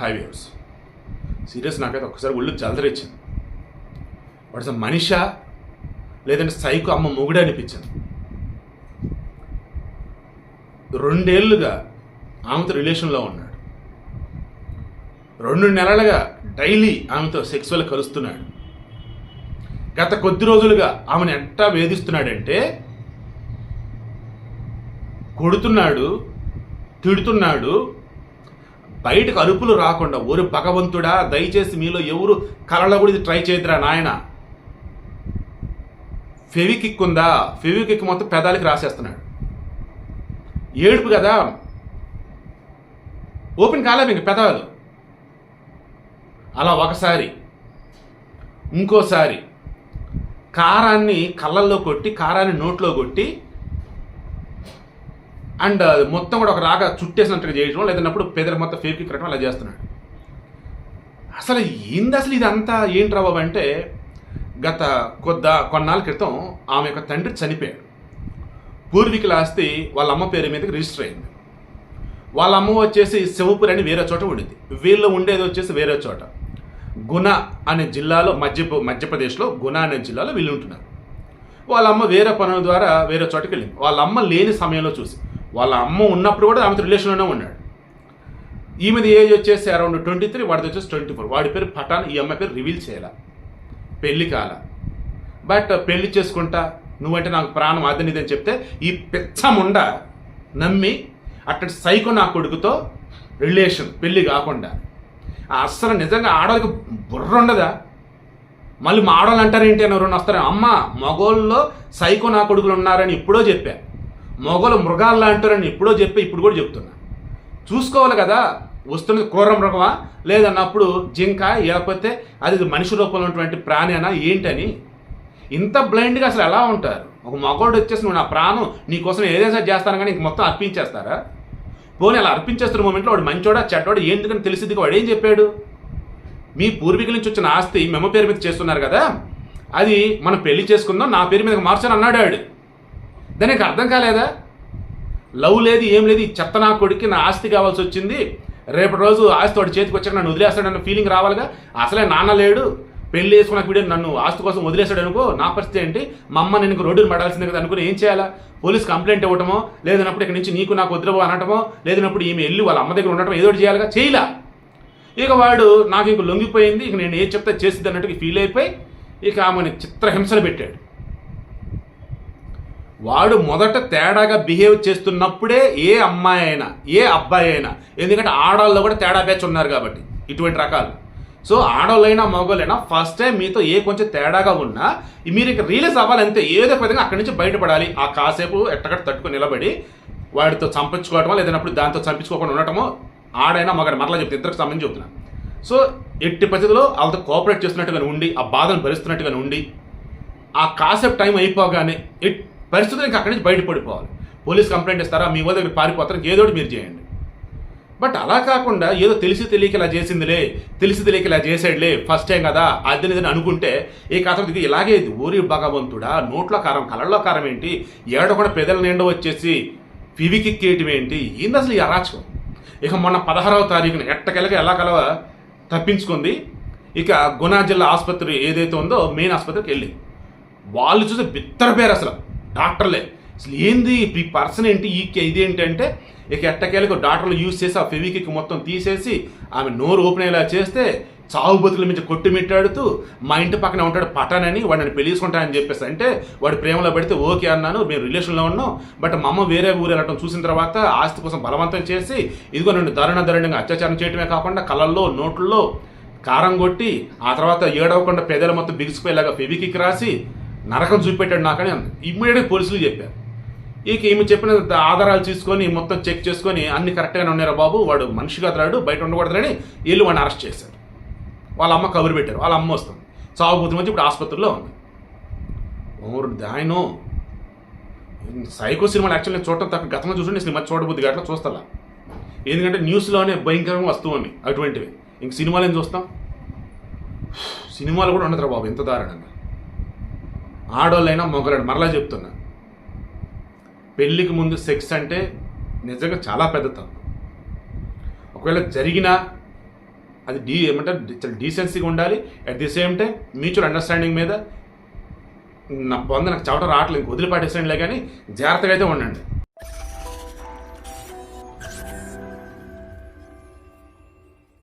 Highways. Serious నాకైతే ఒక్కసారి ఒళ్ళు జలదరిచ్చింది. వాడు మనిష మనిషా? లేదంటే సైకు అమ్మ మొగుడే అనిపించింది. రెండేళ్ళుగా ఆమెతో రిలేషన్లో ఉన్నాడు. రెండు నెలలుగా డైలీ ఆమెతో సెక్సువల్ కలుస్తున్నాడు. గత కొద్ది రోజులుగా ఆమెను ఎట్టా వేధిస్తున్నాడంటే కొడుతున్నాడు తిడుతున్నాడు బయటకు అరుపులు రాకుండా ఓరి భగవంతుడా దయచేసి మీలో ఎవరు కలలో కూడా ఇది ట్రై చేయదురా నాయన? ఫెవికిక్ ఉందా ఫెవికిక్ మొత్తం పెదాలకి రాసేస్తున్నాడు. ఏడుపు కదా? ఓపెన్ కాలేదు ఇంక పెదాలు. అలా ఒకసారి ఇంకోసారి కారాన్ని కళ్ళల్లో కొట్టి కారాన్ని నోట్లో కొట్టి అండ్ మొత్తం కూడా ఒక రాగా చుట్టేసినట్టుగా చేయడం లేదన్నప్పుడు పెదర మొత్తం ఫేక్ కట్టడం అలా చేస్తున్నాడు. అసలు ఏంది అసలు ఇదంతా? ఏంట్రా బాబు అంటే గత కొద్ద కొన్నాళ్ళ క్రితం ఆమె యొక్క తండ్రి చనిపోయాడు. పూర్వీకుల ఆస్తి వాళ్ళ అమ్మ పేరు మీదకి రిజిస్టర్ అయింది. వాళ్ళ అమ్మ వచ్చేసి శివపురి అని వేరే చోట ఉండింది. వీళ్ళు ఉండేది వచ్చేసి వేరే చోట. గుణ అనే జిల్లాలో మధ్య మధ్యప్రదేశ్లో గుణ అనే జిల్లాలో వీళ్ళు ఉంటున్నారు. వాళ్ళ అమ్మ వేరే పనుల ద్వారా వేరే చోటకి వెళ్ళింది. వాళ్ళ అమ్మ లేని సమయంలో చూసి వాళ్ళ అమ్మ ఉన్నప్పుడు కూడా ఆమెతో రిలేషన్లోనే ఉన్నాడు. ఈమెది ఏజ్ వచ్చేసి అరౌండ్ ట్వంటీ త్రీ వాడిది వచ్చేసి ట్వంటీ ఫోర్ వాడి పేరు పఠాన్ ఈ అమ్మాయి పేరు రివీల్ చేయాల. పెళ్ళి కాల. బట్ పెళ్ళి చేసుకుంటా నువ్వంటే నాకు ప్రాణం అదని ఇదని చెప్తే ఈ పెచ్చముండ నమ్మి అట్టడి సైకో నా కొడుకుతో రిలేషన్ పెళ్ళి కాకుండా. అస్సలు నిజంగా ఆడవాళ్ళకి బుర్ర ఉండదా? మళ్ళీ మా ఆడవాళ్ళు అంటారేంటి అని ఎవరైనా వస్తారు అమ్మ మగోళ్ళలో సైకో నా కొడుకులు ఉన్నారని ఇప్పుడో చెప్పా. మొగలు మృగాల్లో అంటారని ఎప్పుడో చెప్పి ఇప్పుడు కూడా చెప్తున్నా. చూసుకోవాలి కదా వస్తున్నది క్రూర మృగమా లేదన్నప్పుడు జింక లేకపోతే అది మనిషి రూపంలో ఉన్నటువంటి ప్రాణేనా ఏంటని? ఇంత బ్లైండ్గా అసలు ఎలా ఉంటారు? ఒక మగోడు వచ్చేసి నువ్వు నా ప్రాణం నీకోసం ఏదైనా చేస్తాను కానీ ఇంక మొత్తం అర్పించేస్తారా? పోనీ అలా అర్పించేస్తున్న మూమెంట్లో వాడు మంచోడా చెడ్డోడా? ఏంటిదని తెలిసింది వాడు ఏం చెప్పాడు? మీ పూర్వీకుల నుంచి వచ్చిన ఆస్తి మెమ్మ పేరు మీద చేస్తున్నారు కదా అది మనం పెళ్ళి చేసుకుందాం నా పేరు మీద మార్చని అన్నాడు ఆడు దానికి అర్థం కాలేదా? లవ్ లేదు ఏం లేదు ఈ చెత్త నా కొడుక్కి నా ఆస్తి కావాల్సి వచ్చింది. రేపటి రోజు ఆస్తి వాడి చేతికి వచ్చాక నన్ను వదిలేస్తాడన్న ఫీలింగ్ రావాలిగా? అసలే నాన్న లేడు. పెళ్ళి చేసుకున్న వీడియో నన్ను ఆస్తి కోసం వదిలేశాడు అనుకో నా పరిస్థితి ఏంటి? మా అమ్మ నేను రోడ్డును పడాల్సిందే కదా అనుకుని ఏం చేయాలా? పోలీస్ కంప్లైంట్ ఇవ్వటమో లేదన్నప్పుడు ఇక్కడ నుంచి నీకు నాకు వదిలేవో అనటమో లేదన్నప్పుడు ఈమె వెళ్ళి వాళ్ళ అమ్మ దగ్గర ఉండటం ఏదో ఒకటి చేయాలిగా? చేయలా. ఇక వాడు నాకు ఇంక లొంగిపోయింది ఇక నేను ఏం చెప్తే చేసిద్ది అన్నట్టుగా ఫీల్ అయిపోయి ఇక ఆమెను చిత్రహింసలు పెట్టాడు. వాడు మొదట తేడాగా బిహేవ్ చేస్తున్నప్పుడే ఏ అమ్మాయి అయినా ఏ అబ్బాయి అయినా ఎందుకంటే ఆడవాళ్ళు కూడా తేడా బ్యాచ్ ఉన్నారు కాబట్టి ఇటువంటి రకాలు. సో ఆడవాళ్ళైనా మగవాళ్ళైనా ఫస్ట్ టైం మీతో ఏ కొంచెం తేడాగా ఉన్నా మీరు ఇక అవ్వాలి అవ్వాలంతే ఏదో విధంగా అక్కడి నుంచి బయటపడాలి. ఆ కాసేపు ఎట్టగట్ట తట్టుకుని నిలబడి వాడితో చంపించుకోవటమో లేదన్నప్పుడు దాంతో చంపించుకోకుండా ఉండటమో ఆడైనా మగడు మరలా చెప్తే ఇద్దరికి సంబంధించి చెప్తున్నా సో ఎట్టి పరిస్థితుల్లో వాళ్ళతో కోఆపరేట్ చేస్తున్నట్టుగా ఉండి ఆ బాధను భరిస్తున్నట్టుగా ఉండి ఆ కాసేపు టైం అయిపోగానే ఎట్ పరిస్థితులు ఇంకా అక్కడి నుంచి బయటపడిపోవాలి పోలీస్ కంప్లైంట్ ఇస్తారా? మీ వాళ్ళ దగ్గర పారిపోతారు? ఏదో ఒకటి మీరు చేయండి. బట్ అలా కాకుండా ఏదో తెలిసి తెలియక ఇలా చేసిందిలే తెలిసి తెలియక ఇలా చేసాడులే ఫస్ట్ టైం కదా అది ఇదని అనుకుంటే ఈ కథ ఇది ఇలాగే ఊరి భగవంతుడా నోట్లో కారం కళ్ళల్లో కారం ఏంటి? ఏడ కూడా పెదల నిండ వచ్చేసి పివికిక్కేయటం ఏంటి? ఏంది అసలు ఈ అరాచకం? ఇక మొన్న పదహారవ తారీఖున ఎట్టకెళ్ళక ఎలా కలవ తప్పించుకుంది? ఇక గుణా జిల్లా ఆసుపత్రి ఏదైతే ఉందో మెయిన్ ఆసుపత్రికి వెళ్ళి. వాళ్ళు చూసి బిత్తర పేరు అసలు. డాక్టర్లే. అసలు ఏంది ఈ పర్సన్ ఏంటి? ఈ ఇదేంటి అంటే ఇక ఎట్టకేలకు డాక్టర్లు యూజ్ చేసి ఆ ఫెవికిక్ మొత్తం తీసేసి ఆమె నోరు ఓపెన్ అయ్యేలా చేస్తే చావు బతుకుల మీద కొట్టుమిట్టాడుతూ మా ఇంటి పక్కన ఉంటాడు పటానని వాడిని పెళ్ళి చేసుకుంటానని చెప్పేసి. అంటే వాడి ప్రేమలో పడితే ఓకే అన్నాను మేము రిలేషన్లో ఉన్నాం. బట్ మా అమ్మ వేరే ఊరు వెళ్ళటం చూసిన తర్వాత ఆస్తి కోసం బలవంతం చేసి ఇదిగో నన్ను దారుణ దారుణంగా అత్యాచారం చేయడమే కాకుండా కళ్ళల్లో నోట్లలో కారం కొట్టి ఆ తర్వాత ఏడవకుండా పెదల మొత్తం బిగిసిపోయేలాగా ఫెవికిక్ రాసి నరకం చూపెట్టాడు నాకని ఇమ్మీడియట్గా పోలీసులు చెప్పారు. ఇక ఈమె చెప్పిన ఆధారాలు తీసుకొని మొత్తం చెక్ చేసుకొని అన్ని కరెక్ట్గానే ఉన్నారా బాబు? వాడు మనిషిగా రాడు బయట ఉండకూడదని వీళ్ళు వాడిని అరెస్ట్ చేశారు. వాళ్ళ అమ్మ కబురు పెట్టారు వాళ్ళ అమ్మ వస్తుంది. చావుకూతురు వచ్చి ఇప్పుడు ఆసుపత్రిలో ఉంది. ఓరు దాయనో సైకో సినిమాలు యాక్చువల్లీ చూడటం తక్కువ గతంలో చూసి సినిమా చూడబుద్ది అట్లా చూస్తా ఎందుకంటే న్యూస్లోనే భయంకరంగా వస్తువుని అటువంటివి. ఇంక సినిమాలు ఏం చూస్తాం? సినిమాలు కూడా ఉండదురా బాబు ఎంత దారుణంగా. ఆడోళ్ళైనా మొగలాడు మరలా చెప్తున్నా. పెళ్ళికి ముందు సెక్స్ అంటే నిజంగా చాలా పెద్ద తప్పు. ఒకవేళ జరిగినా అది డీ ఏమంటారు చాలా డీసెన్సీగా ఉండాలి. At the same time mutual understanding మీద నా బొంద నాకు చవట రావట్లేదు వదిలిపాటేసండిలే కానీ జాగ్రత్తగా అయితే ఉండండి.